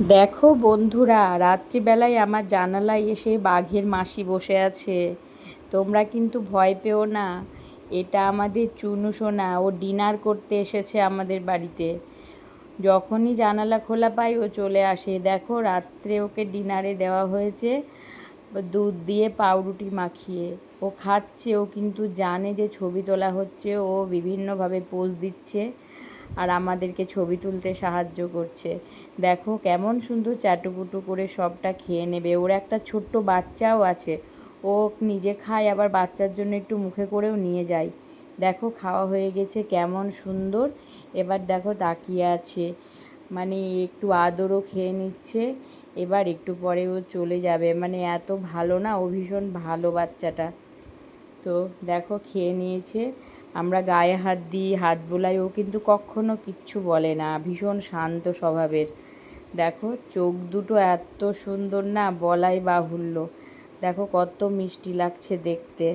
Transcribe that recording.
দেখো বন্ধুরা, রাত্রিবেলায় আমার জানালায় এসে বাঘের মাসি বসে আছে। তোমরা কিন্তু ভয় পেও না, এটা আমাদের চুনু সোনা, ও ডিনার করতে এসেছে আমাদের বাড়িতে। যখনই জানালা খোলা পাই, ও চলে আসে। দেখো, রাত্রে ওকে ডিনারে দেওয়া হয়েছে দুধ দিয়ে পাউরুটি মাখিয়ে। ও খাচ্ছে, ও কিন্তু জানে যে ছবি তোলা হচ্ছে, ও বিভিন্নভাবে পোজ দিচ্ছে। আর আমাদেরকে ছবি তুলতে সাহায্য করছে। দেখো কেমন সুন্দর চাটুপুটু করে সবটা খেয়ে নেবে। ওর একটা ছোট্ট বাচ্চাও আছে। ও নিজে খায়, আবার বাচ্চার জন্য একটু মুখে করেও নিয়ে যায়। দেখো খাওয়া হয়ে গেছে কেমন সুন্দর। এবার দেখো তাকিয়ে আছে। মানে একটু আদরও খেয়ে নিচ্ছে। এবার একটু পরে ও চলে যাবে। মানে এত ভালো না, ও ভীষণ ভালো বাচ্চাটা। তো দেখো খেয়ে নিয়েছে। আমরা গায়ে হাত দিই, হাত বোলাই, ও কিন্তু কখনো কিচ্ছু বলে না। ভীষণ শান্ত স্বভাবের। দেখো, চোখ দুটো এত সুন্দর না, বলাই বাহুল্য। দেখো, কত মিষ্টি লাগছে দেখতে।